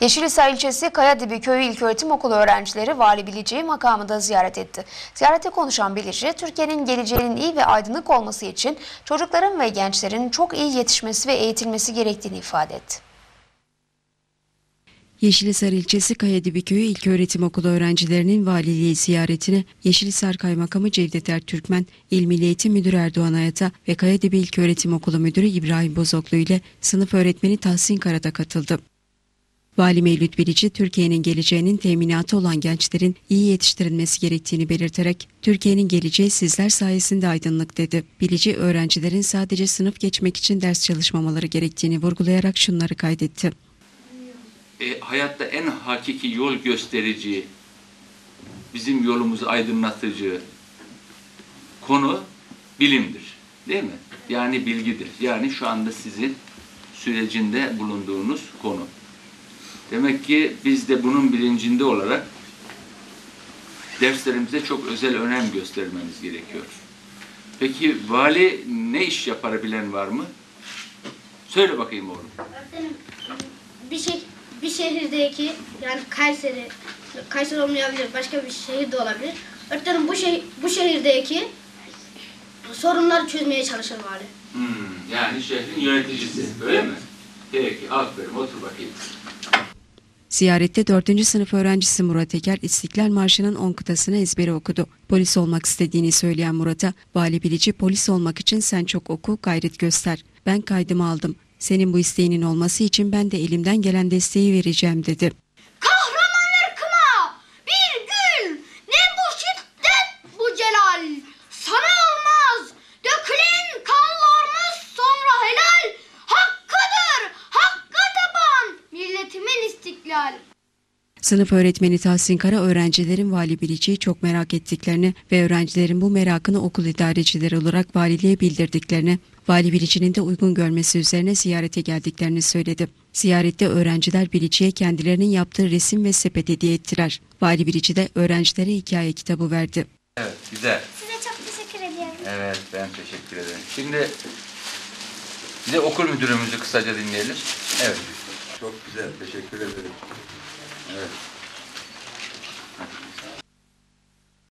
Yeşilhisar ilçesi Kayadibi Köyü İlköğretim Okulu öğrencileri Vali Bilici'yi makamında ziyaret etti. Ziyarette konuşan Bilici, Türkiye'nin geleceğinin iyi ve aydınlık olması için çocukların ve gençlerin çok iyi yetişmesi ve eğitilmesi gerektiğini ifade etti. Yeşilhisar ilçesi Kayadibi Köyü İlköğretim Okulu öğrencilerinin valiliği ziyaretine Yeşilhisar Kaymakamı Cevdet Ertürkmen, İl Milli Eğitim Müdürü Erdoğan Ayata ve Kayadibi İlköğretim Okulu Müdürü İbrahim Bozoklu ile sınıf öğretmeni Tahsin Karada katıldı. Vali Mevlüt Bilici, Türkiye'nin geleceğinin teminatı olan gençlerin iyi yetiştirilmesi gerektiğini belirterek, Türkiye'nin geleceği sizler sayesinde aydınlık dedi. Bilici, öğrencilerin sadece sınıf geçmek için ders çalışmamaları gerektiğini vurgulayarak şunları kaydetti. e, hayatta en hakiki yol gösterici, bizim yolumuzu aydınlatıcı konu bilimdir. Değil mi? Yani bilgidir. Yani şu anda sizin sürecinde bulunduğunuz konu. Demek ki biz de bunun bilincinde olarak derslerimize çok özel önem göstermemiz gerekiyor. Peki vali ne iş yapabilen var mı? Söyle bakayım oğlum. Öğretmenim, bir şey bir şehirdeki yani Kayseri Kayseri olmayabilir başka bir şehir de olabilir. Öğretmenim bu şey bu şehirdeki sorunları çözmeye çalışır vali. Hmm, yani şehrin yöneticisi, öyle mi? Peki, aferin, otur bakayım. Ziyarette 4. sınıf öğrencisi Murat Eker İstiklal Marşı'nın 10 kıtasını ezbere okudu. Polis olmak istediğini söyleyen Murat'a, Vali Bilici polis olmak için sen çok oku, gayret göster. Ben kaydımı aldım. Senin bu isteğinin olması için ben de elimden gelen desteği vereceğim dedi. Sınıf öğretmeni Tahsin Kara öğrencilerin Vali Bilici'yi çok merak ettiklerini ve öğrencilerin bu merakını okul idarecileri olarak valiliğe bildirdiklerini, Vali Bilici'nin de uygun görmesi üzerine ziyarete geldiklerini söyledi. Ziyarette öğrenciler Bilici'ye kendilerinin yaptığı resim ve sepet hediye ettiler. Vali Bilici de öğrencilere hikaye kitabı verdi. Evet, güzel. Size çok teşekkür ediyorum. Evet, ben teşekkür ederim. Şimdi bir de okul müdürümüzü kısaca dinleyelim. Evet. Çok güzel, teşekkür ederim.